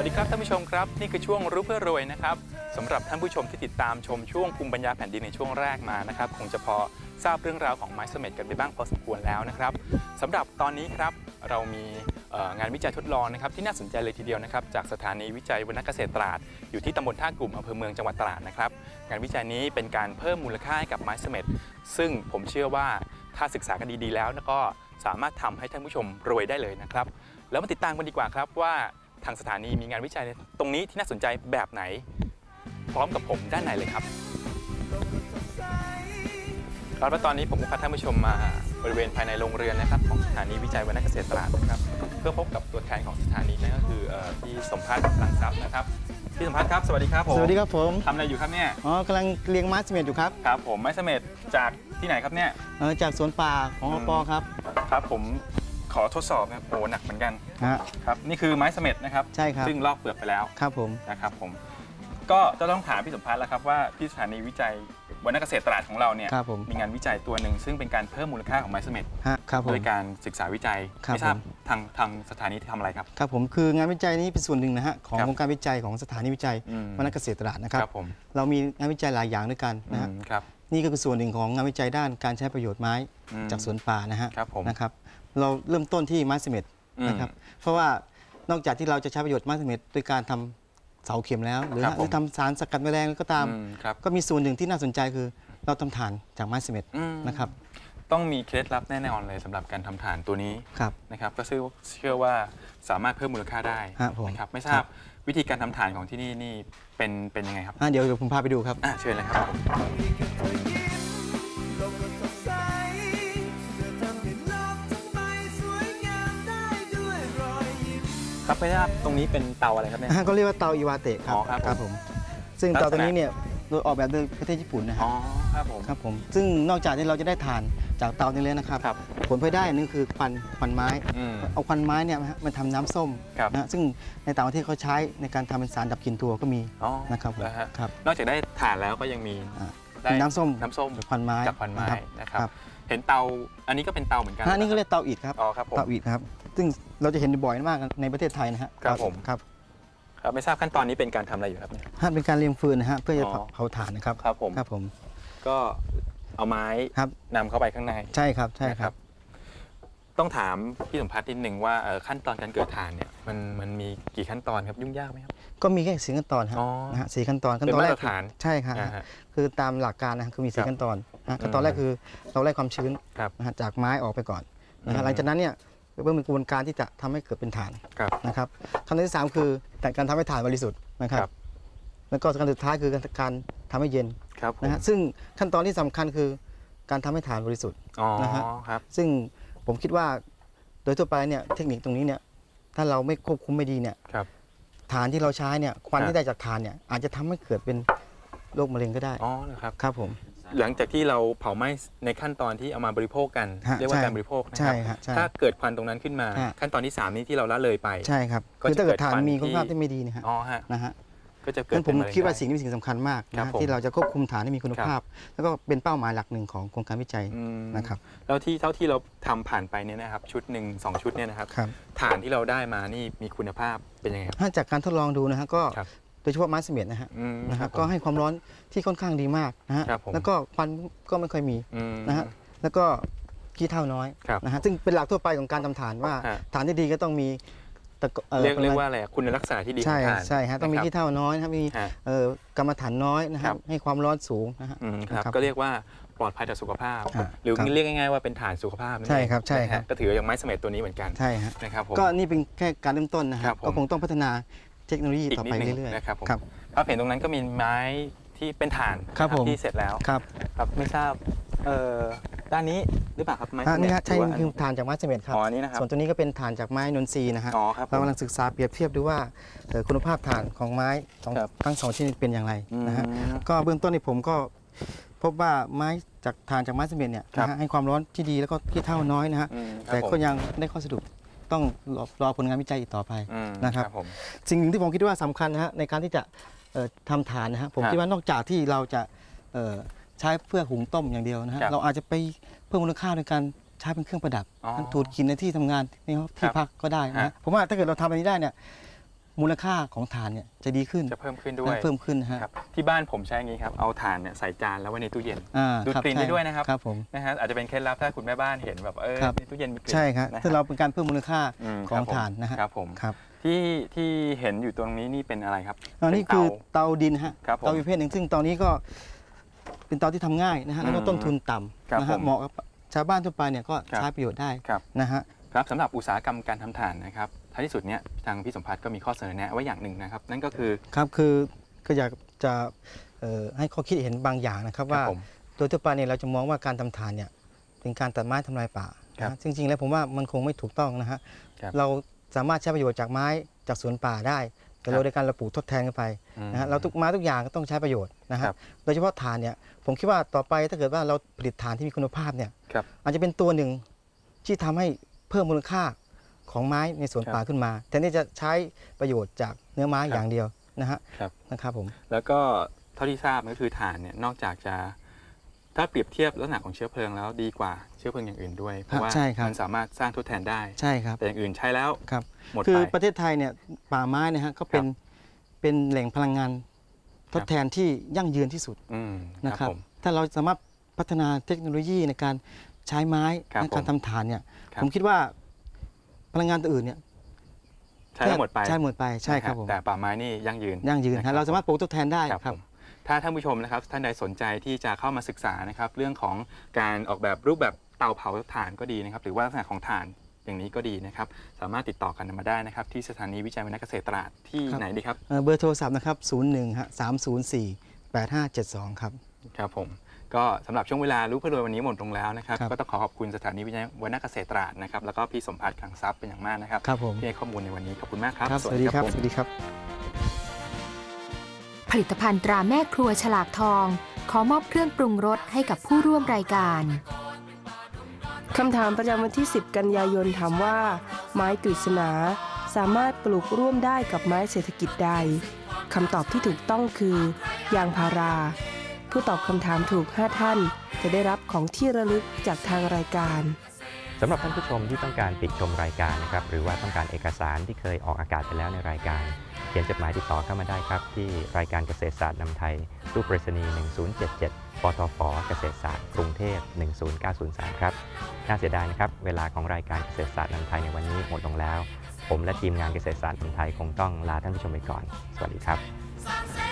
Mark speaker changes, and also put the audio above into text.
Speaker 1: วัสดีครับท่านผู้ชมครับ นี่คือช่วงรู้เพื่อรวยนะครับสำหรับท่านผู้ชมที่ติดตามชมช่วงภูมิปัญญาแผ่นดินในช่วงแรกมานะครับคงจะพอทราบเรื่องราวของไม้เสม็ดกันไปบ้างพอสมควรแล้วนะครับสำหรับตอนนี้ครับเรามีงานวิจัยทดลองนะครับที่น่าสนใจเลยทีเดียวนะครับจากสถานีวิจัยวรรณเกษตรตราด อยู่ที่ตำบลท่ากลุ่มอำเภอเมืองจังหวัดตราดนะครับงานวิจัยนี้เป็นการเพิ่มมูลค่าให้กับไม้เสม็ดซึ่งผมเชื่อว่าถ้าศึกษากันดีๆแล้วก็สามารถทำให้ท่านผู้ชมรวยได้เลยนะครับแล้วมาติดตามกันดีกว่าครับว่า ทางสถานีมีงานวิจัยตรงนี้ที่น่าสนใจแบบไหน พร้อมกับผมด้านในเลยครับครับและตอนนี้ผมก็พาท่านผู้ชมมาบริเวณภายในโรงเรือนนะครับ ของสถานีวิจัยวรรณเกษตรตราดนะครับ เพื่อพบกับตัวแทนของสถานีนั่นก็คือเอ่อพี่สมพัฒน์ลังทรัพย์นะครับพี่สมพัฒน์ครับสวัสดีครับผม
Speaker 2: สวัสดีครับผม
Speaker 1: ทำอะไรอยู่ครับเนี่ย
Speaker 2: อ๋อกำลังเลี้ยงม้าเสม็ดอยู่ครับ
Speaker 1: ครับผมไม้เสม็ดจากที่ไหนครับเนี่ย
Speaker 2: เออจากสวนป่าของอปอครับ
Speaker 1: ครับผม ขอทดสอบนะครับโอ้หนักเหมือนกัน
Speaker 2: ฮะ
Speaker 1: ครับนี่คือไม้เสม็ดนะครับ
Speaker 2: ใช่ครับ
Speaker 1: ซึ่งลอกเปลือกไปแล้ว
Speaker 2: ครับผม
Speaker 1: นะครับผมก็จะต้องถามพี่สมพัฒน์แล้วครับว่าที่สถานีวิจัยวรรณเกษตรตราดของเราเนี่ย
Speaker 2: ครับผม
Speaker 1: มีงานวิจัยตัวหนึ่งซึ่งเป็นการเพิ่มมูลค่าของไม้เสม็ด
Speaker 2: ฮะครับผม
Speaker 1: โดยการศึกษาวิจัย
Speaker 2: ครับ
Speaker 1: ไม่ทราบ
Speaker 2: ผม
Speaker 1: ทางทางสถานีทำอะไรครับ
Speaker 2: ครับผมคืองานวิจัยนี้เป็นส่วนหนึ่งนะฮะของ
Speaker 1: ครับ
Speaker 2: โครงการวิจัยของสถานีวิจัย
Speaker 1: อืม
Speaker 2: วรรณเกษตรตราดนะครับ
Speaker 1: ครับ ผม
Speaker 2: เรามีงานวิจัยหลายอย่างด้วยกันนะฮะ
Speaker 1: อืมครับ
Speaker 2: นี่ก็คือส่วนหนึ่งของงานวิจัยด้านการใช้ประโยชน์ไม้
Speaker 1: อืม
Speaker 2: จากสวนป่านะฮะ
Speaker 1: ครับผม
Speaker 2: นะครับ เราเริ่มต้นที่ไม้เสม็ด
Speaker 1: อืม
Speaker 2: นะครับเพราะว่านอกจากที่เราจะใช้ประโยชน์ไม้เสม็ดด้วยการทำเสาเข็มแล้ว หรือ
Speaker 1: ครับผม
Speaker 2: หรือทำสารสกัดแมลงก็ตาม
Speaker 1: อืมครับ
Speaker 2: ก็มีส่วนหนึ่งที่น่าสนใจคือเราทำฐานจากไม้เสม็ด
Speaker 1: อืม
Speaker 2: นะครับ
Speaker 1: ต้องมีเคล็ดลับแน่นอนเลยสำหรับการทำฐานตัวนี้
Speaker 2: ครับ
Speaker 1: นะครับ ก็เชื่อเชื่อว่าสามารถเพิ่มมูลค่าได้
Speaker 2: ครับผม
Speaker 1: นะครับ ไม่ทราบ วิธีการทำฐานของที่นี่นี่เป็นเป็นยังไงครับ
Speaker 2: อะเดี๋ยวเดี๋ยวผมพาไปดูครับ
Speaker 1: อะเชิญเลยครับผม
Speaker 3: โลกก็สดใสเธอทำให้โลกทั้งใบสวยงามได้ด้วยรอยยิ้ม
Speaker 1: ครับไม่ทราบตรงนี้เป็นเตาอะไรครับเนี่ย
Speaker 2: อ่าก็เรียกว่าเตาอีวาเตะครับ
Speaker 1: อ๋อครับผม
Speaker 2: ผม ซึ่ง
Speaker 1: ลักษณะ
Speaker 2: เตาตัวนี้เนี่ยโดยออกแบบโดยประเทศญี่ปุ่นนะฮะ
Speaker 1: อ๋อครับผม
Speaker 2: ครับผม ซึ่งนอกจากที่เราจะได้ทาน จากเตานี้แล้วนะครับ
Speaker 1: ครับ
Speaker 2: ผลพลอยได้นึงคือควันควันไม้
Speaker 1: อืม
Speaker 2: เอาควันไม้เนี่ยนะฮะมันทำน้ำส้ม
Speaker 1: ครับ
Speaker 2: นะฮะซึ่งในต่างประเทศเขาใช้ในการทำเป็นสารดับกลิ่นตัวก็มี
Speaker 1: อ๋อ
Speaker 2: นะครับผม
Speaker 1: แล้วฮะ
Speaker 2: ครับ
Speaker 1: นอกจากได้ถ่านแล้วก็ยังมี
Speaker 2: อ่า
Speaker 1: ได้
Speaker 2: มีน้ำส้ม
Speaker 1: น้ำส้ม
Speaker 2: จากควันไม้
Speaker 1: จากควันไม้ะ
Speaker 2: ครับ
Speaker 1: นะครับ
Speaker 2: ครับ
Speaker 1: เห็นเตาอันนี้ก็เป็นเตาเหมือนกัน
Speaker 2: ฮะนี่ก็เรียกเตาอิฐครับ
Speaker 1: อ๋อครับผม
Speaker 2: เตาอิฐครับ ซึ่งเราจะเห็นบ่อยมากในประเทศไทยนะฮะ
Speaker 1: ครับผม
Speaker 2: ครับ
Speaker 1: ครับไม่ทราบขั้นตอนนี้เป็นการทำอะไรอยู่ครับเนี่ย
Speaker 2: ฮะเป็นการเลี้ยงฟืนนะฮะเพื่อจะ
Speaker 1: อ๋อ
Speaker 2: เผาถ่านนะครับ
Speaker 1: ครับผม
Speaker 2: ครับผม
Speaker 1: ก็ เอาไม้
Speaker 2: ครับ
Speaker 1: นำเข้าไปข้างใน
Speaker 2: ใช่ครับใช่
Speaker 1: นะครับต้องถามพี่สมพัฒน์นิดหนึ่งว่าเอ่อขั้นตอนการเกิดถ่านเนี่ยมันมันมีกี่ขั้นตอนครับยุ่งยากไหมครับ
Speaker 2: ก็มีแค่สี่ขั้นตอนฮะ
Speaker 1: อ๋อ
Speaker 2: นะฮะสี่ขั้นตอนขั้น
Speaker 1: เป็น
Speaker 2: ตอนแร
Speaker 1: มากตรฐาน
Speaker 2: ใช่ครับ
Speaker 1: อ่าฮะ
Speaker 2: คือตามหลักการนะฮะคือมี
Speaker 1: ครั
Speaker 2: สี่
Speaker 1: บ
Speaker 2: ขั้นตอนนะฮะขั้นตอนแรกคือเราไล่ความชื้น
Speaker 1: ครับ
Speaker 2: นะฮะจากไม้ออกไปก่อนนะ
Speaker 1: อื
Speaker 2: ฮะ
Speaker 1: ม
Speaker 2: หลังจากนั้นเนี่ยเมื่อมีกระบวนการที่จะทำให้เกิดเป็นฐาน
Speaker 1: ครับ
Speaker 2: นะครับขั้นตอนที่สามคือการทำให้ฐานบริสุทธิ์นะครับ
Speaker 1: ครับ
Speaker 2: แล้วก็ขั้นสุดท้ายคือการทำให้เย็น
Speaker 1: ครับผม
Speaker 2: นะฮะซึ่งขั้นตอนที่สำคัญคือการทำให้ฐานบริสุทธิ์
Speaker 1: อ๋อ
Speaker 2: นะฮะ
Speaker 1: ครับ
Speaker 2: ซึ่งผมคิดว่าโดยทั่วไปเนี่ยเทคนิคตรงนี้เนี่ยถ้าเราไม่ควบคุมไม่ดีเนี่ย
Speaker 1: ครับ
Speaker 2: ฐานที่เราใช้เนี่ยควัน
Speaker 1: ครับ
Speaker 2: ที่ได้จากฐานเนี่ยอาจจะทำให้เกิดเป็นโรคมะเร็งก็ได้
Speaker 1: อ๋อนะครับ
Speaker 2: ครับผม
Speaker 1: หลังจากที่เราเผาไหม้ในขั้นตอนที่เอามาบริโภคกัน
Speaker 2: ฮะ
Speaker 1: เรียกว่า
Speaker 2: ใช่
Speaker 1: การบริโภคนะค
Speaker 2: ใช่
Speaker 1: รับ
Speaker 2: ฮะใช่
Speaker 1: ถ้าเกิดควันตรงนั้นขึ้นมา
Speaker 2: ฮะ
Speaker 1: ขั้นตอนที่สามนี้ที่เราละเลยไป
Speaker 2: ใช่ครับ
Speaker 1: ก็
Speaker 2: คือ
Speaker 1: จะ
Speaker 2: ถ้าเกิด
Speaker 1: เกิด
Speaker 2: ฐาน
Speaker 1: ควัน
Speaker 2: มี
Speaker 1: ที่
Speaker 2: คุณภาพที่ไม่ดีนะฮะ
Speaker 1: อ๋อฮะ
Speaker 2: นะฮะ
Speaker 1: ก็จะเกิด
Speaker 2: งั้นผม
Speaker 1: เป็นมะเร็ง
Speaker 2: คิดว่า
Speaker 1: ไสิ่
Speaker 2: งนี้เป็นสิ่งสำคัญมาก
Speaker 1: ครับ
Speaker 2: นะฮะ
Speaker 1: ผม
Speaker 2: ที่เราจะควบคุมฐานให้มีคุณภาพ แล้วก็เป็นเป้าหมายหลักหนึ่งของโครงการวิจัย
Speaker 1: อืม
Speaker 2: นะครับ
Speaker 1: แล้วที่เท่าที่เราทำผ่านไปเนี่ยนะครับชุดหนึ่งสองชุดเนี่ยนะครับ
Speaker 2: ครับ
Speaker 1: ฐานที่เราได้มานี่มีคุณภาพเป็นยังไงครับ
Speaker 2: ถ้าจากการทดลองดูนะฮะก็
Speaker 1: ครับ
Speaker 2: โดยเฉพาะไม้เสม็ดนะฮะ
Speaker 1: อืม
Speaker 2: นะ
Speaker 1: ค
Speaker 2: ฮะ
Speaker 1: รับผม
Speaker 2: ก็ให้ความร้อนที่ค่อนข้างดีมากนะฮะ
Speaker 1: ครับผม
Speaker 2: แล้วก็ควันก็ไม่ค่อยมี
Speaker 1: อืม
Speaker 2: นะฮะ แล้วก็ขี้เท่าน้อย
Speaker 1: ครับ
Speaker 2: นะฮะซึ่งเป็นหลักทั่วไปของการทำฐานว่า
Speaker 1: ฮะ
Speaker 2: ฐานที่ดีก็ต้องมี ตะกอ่อ
Speaker 1: เรียก
Speaker 2: ปะมณ
Speaker 1: เรียกว่าอะไรอะคุณลักษณะที่ดีขอ
Speaker 2: ใช่
Speaker 1: งฐาน
Speaker 2: ใช่ฮะต้องมี
Speaker 1: นครับ
Speaker 2: ขี้เท่าน้อยนะครับมี
Speaker 1: ฮะ
Speaker 2: เอ่อกรรมฐานน้อยนะค
Speaker 1: ครั
Speaker 2: รับ บให้ความร้อนสูงนะฮะ
Speaker 1: อืมครับ
Speaker 2: นะครับ
Speaker 1: ก็เรียกว่าปลอดภัยต่อสุขภาพ
Speaker 2: อ่า
Speaker 1: หรือ
Speaker 2: ครับ
Speaker 1: เรียกง่ายๆว่าเป็นฐานสุขภาพนั่น
Speaker 2: ใช่
Speaker 1: เอง
Speaker 2: ครับใช่ครับ
Speaker 1: นะฮะก็ถืออย่างไม้เสม็ดตัวนี้เหมือนกัน
Speaker 2: ใช่ฮะ
Speaker 1: นะครับผม
Speaker 2: ก็นี่เป็นแค่การเริ่มต้นนะฮะ
Speaker 1: ครับผม
Speaker 2: ก็คงต้องพัฒนาเทคโนโลยี
Speaker 1: อีก
Speaker 2: ต่อ
Speaker 1: นิ
Speaker 2: ไป
Speaker 1: ดหนึง
Speaker 2: เรื่อยๆ
Speaker 1: นะครับผม
Speaker 2: ครับ
Speaker 1: ภาพเห็นตรงนั้นก็มีไม้ที่เป็นฐาน
Speaker 2: ครับ
Speaker 1: นะ
Speaker 2: ผม
Speaker 1: ที่เสร็จแล้ว
Speaker 2: ครับ
Speaker 1: ครับไม่ทราบ เอ่อด้านนี้หรือเปล่าครับไม้
Speaker 2: อ่า
Speaker 1: เสม็
Speaker 2: นี่
Speaker 1: ด
Speaker 2: ฮะใช่
Speaker 1: หรือว่า
Speaker 2: คือฐานจากไม้เสม็ดครับ
Speaker 1: อ๋ออันนี้นะครับ
Speaker 2: ส่วนตัวนี้ก็เป็นฐานจากไม้นนทรีย์นะฮะ
Speaker 1: อ๋อครับผม
Speaker 2: เรากำลังศึกษาเปรียบเทียบดูว่าเอ่อคุณภาพฐานของไม้สอง
Speaker 1: ครับ
Speaker 2: ทั้งสองชนิดเป็นอย่างไรนะฮะ
Speaker 1: อืม
Speaker 2: ก็เบื้องต้นนี่ผมก็พบว่าไม้จากฐานจากไม้เสม็ดเนี่ย
Speaker 1: ครับ
Speaker 2: นะฮะให้ความร้อนที่ดีแล้วก็ขี้เท่าน้อยนะฮะ
Speaker 1: อืมครับ
Speaker 2: แต่
Speaker 1: ผม
Speaker 2: ก็ยังได้ข้อสรุปต้องรอรอผลงานวิจัยอีกต่อไป
Speaker 1: อืม
Speaker 2: นะครับ
Speaker 1: ผม
Speaker 2: สิ่งหนึ่งที่ผมคิดว่าสำคัญนะฮะในการที่จะเอ่อทำฐานนะฮะผม
Speaker 1: ครับ
Speaker 2: คิดว่านอกจากที่เราจะเอ่อ ใช้เพื่อหุงต้มอย่างเดียวนะฮะ
Speaker 1: ครับ
Speaker 2: เราอาจจะไปเพิ่มมูลค่าในการใช้เป็นเครื่องประดับ
Speaker 1: อ๋อ
Speaker 2: ถูดกินในที่ทำงานในห้อง
Speaker 1: ครั
Speaker 2: ที่
Speaker 1: บ
Speaker 2: พักก็ได้นะ
Speaker 1: ฮะ
Speaker 2: ฮะ ผมว่าถ้าเกิดเราทำอันนี้ได้เนี่ยมูลค่าของถ่านเนี่ยจะดีขึ้น
Speaker 1: จะเพิ่มขึ้นด้วย
Speaker 2: เพิ่มขึ้นนะฮะ
Speaker 1: ครับที่บ้านผมใช้อย่างนี้ครับเอาถ่านเนี่ยใส่จานแล้วไว้ในตู้เย็น
Speaker 2: อ่า
Speaker 1: ดูด
Speaker 2: ครับ
Speaker 1: กลิ่น
Speaker 2: ใช่
Speaker 1: ได้ด้วยนะครับ
Speaker 2: ครับผม
Speaker 1: นะฮะอาจจะเป็นเคล็ดลับถ้าคุณแม่บ้านเห็นแบบเออ
Speaker 2: ครับ
Speaker 1: ในตู้เย็นมีกลิ่น
Speaker 2: ใช่ครับ
Speaker 1: นะฮะ
Speaker 2: ซึ่งเราเป็นการเพิ่มมูลค่า
Speaker 1: ม
Speaker 2: ของ
Speaker 1: ครับผม
Speaker 2: ถ่านนะฮะ
Speaker 1: ครับผม
Speaker 2: ครับ
Speaker 1: ที่ที่เห็นอยู่ตรงนี้นี่เป็นอะไรครับ
Speaker 2: อันนี้
Speaker 1: เป็
Speaker 2: คือ
Speaker 1: เตา
Speaker 2: เตาดินฮะ
Speaker 1: ครับผม
Speaker 2: เตาประเภทหนึ่งซึ่งเตานี้ก็ เป็นเตาที่ทำง่ายนะฮะแล้วก็
Speaker 1: อืม
Speaker 2: ต้นทุน
Speaker 1: ครับ
Speaker 2: ต่ำนะ
Speaker 1: ผ
Speaker 2: ฮะ
Speaker 1: ม
Speaker 2: เหมาะกับชาวบ้านทั่วไปเนี่ยก็
Speaker 1: ครับ
Speaker 2: ใช้ประโยชน์ได้
Speaker 1: ครับ
Speaker 2: นะฮะ
Speaker 1: ครับสำหรับอุตสาหกรรมการทำถ่านนะครับท้ายที่สุดเนี่ยทางพี่สมพัฒน์ก็มีข้อเสนอแนะไว้อย่างหนึ่งนะครับ นั่นก็คือ
Speaker 2: ครับคือก็อยากจะเอ่อให้ข้อคิดเห็นบางอย่างนะครับ
Speaker 1: ครับ
Speaker 2: ว่า
Speaker 1: ผม
Speaker 2: โดยทั่วไปเนี่ยเราจะมองว่าการทำทานเนี่ยเป็นการตัดไม้ทำลายป่า
Speaker 1: ครับ
Speaker 2: นะฮะจริง ๆ แล้วผมว่ามันคงไม่ถูกต้องนะฮะ
Speaker 1: ครับ
Speaker 2: เราสามารถใช้ประโยชน์จากไม้จากสวนป่าได้ แต่
Speaker 1: ครับ
Speaker 2: เราในการเราปลูกทดแทนกันไป
Speaker 1: อืม
Speaker 2: นะฮะเราทุกไม้ทุกอย่างก็ต้องใช้ประโยชน์นะฮะ
Speaker 1: ครับ
Speaker 2: โดยเฉพาะถ่านเนี่ยผมคิดว่าต่อไปถ้าเกิดว่าเราผลิตถ่านที่มีคุณภาพเนี่ย
Speaker 1: ครับ
Speaker 2: อาจจะเป็นตัวหนึ่งที่ทำให้เพิ่มมูลค่าของไม้ในสวน
Speaker 1: ครับ
Speaker 2: ป่าขึ้นมาแทนที่จะใช้ประโยชน์จากเนื้อไม้
Speaker 1: ครับ
Speaker 2: อย่างเดียวนะฮะ
Speaker 1: ครับ
Speaker 2: นะครับผม
Speaker 1: แล้วก็เท่าที่ทราบก็คือถ่านเนี่ยนอกจากจะ ถ้าเปรียบเทียบลักษณะของเชื้อเพลิงแล้วดีกว่าเชื้อเพลิงอย่างอื่นด้วย เพราะว่า
Speaker 2: ใช่ครับ
Speaker 1: มันสามารถสร้างทดแทนได้
Speaker 2: ใช่ครับ
Speaker 1: แต่อย่างอื่นใช้แล้ว
Speaker 2: ครับ
Speaker 1: หมด
Speaker 2: คือ
Speaker 1: ไป
Speaker 2: ประเทศไทยเนี่ยป่าไม้เนะฮะก็เป็นเป็นแหล่งพลังงานทดแทนที่ยั่งยืนที่สุด
Speaker 1: อืม
Speaker 2: นะครับ
Speaker 1: ผม
Speaker 2: ถ้าเราสามารถพัฒนาเทคโนโลยีในการใช้ไม้
Speaker 1: ครับ
Speaker 2: ในการ
Speaker 1: ผม
Speaker 2: ทำฐานเนี่ย
Speaker 1: ครับ
Speaker 2: ผมคิดว่าพลังงานตัวอื่นเนี่ย
Speaker 1: ใช้แล้วหมดไป
Speaker 2: ใช่หมดไปใช่ครับ
Speaker 1: นะ
Speaker 2: ผม
Speaker 1: แต่ป่าไม้นี่ยั่งยืน
Speaker 2: ยั่งยืน
Speaker 1: นะค
Speaker 2: ฮะ
Speaker 1: บ
Speaker 2: เราสามารถปลูกทดแทนได้
Speaker 1: ครับ
Speaker 2: ครับ
Speaker 1: ผม ถ้าท่านผู้ชมนะครับท่านใดสนใจที่จะเข้ามาศึกษานะครับเรื่องของการออกแบบรูปแบบเตาเผาถ่านก็ดีนะครับ หรือว่าลักษณะของถ่านอย่างนี้ก็ดีนะครับ สามารถติดต่อกันมาได้นะครับ ที่สถานีวิจัยวินัยเกษตรตราดที่
Speaker 2: ครับ
Speaker 1: ไหนดีครับ
Speaker 2: เอ่อเบอร์โทรศัพท์นะครับ 01ฮะ304 8572 ครับ
Speaker 1: ครับผมก็สำหรับช่วงเวลารู้เพื่อรวยวันนี้หมดลงแล้วนะครับ
Speaker 2: ครับ
Speaker 1: ก็ต้องขอขอบคุณสถานีวิจัยวินัยเกษตรตราดนะครับแล้วก็พี่สมพัฒน์ขังทรัพย์เป็นอย่างมากนะครับ
Speaker 2: ครับผม
Speaker 1: ที่ให้ข้อมูลในวันนี้ขอบคุณมากครับ
Speaker 2: ครับ สวัสดีครับ
Speaker 1: ผม
Speaker 2: สวัสดีครับ
Speaker 4: ผลิตภัณฑ์ตราแม่ครัวฉลากทอง ขอมอบเครื่องปรุงรสให้กับผู้ร่วมรายการ
Speaker 5: คำถามประจำวันที่ 10 กันยายนถามว่า ไม้กฤษณาสามารถปลูกร่วมได้กับไม้เศรษฐกิจใดคำตอบที่ถูกต้องคือยางพารา ผู้ตอบคำถามถูก 5 ท่าน จะได้รับของที่ระลึกจากทางรายการ
Speaker 6: สำหรับท่านผู้ชมที่ต้องการติดชมรายการนะครับหรือว่าต้องการเอกสารที่เคยออกอากาศไปแล้วในรายการ เขียนจดหมายติดต่อเข้ามาได้ครับ ที่รายการเกษตรศาสตร์นำไทยตู้ปรษณีย์1077 ปตฟเกษตรศาสตร์กรุงเทพ 10903 ครับ น่าเสียดายนะครับ เวลาของรายการเกษตรศาสตร์นำไทยในวันนี้หมดลงแล้ว ผมและทีมงานเกษตรศาสตร์นำไทยคงต้องลาท่านผู้ชมไปก่อน สวัสดีครับ
Speaker 3: Sunset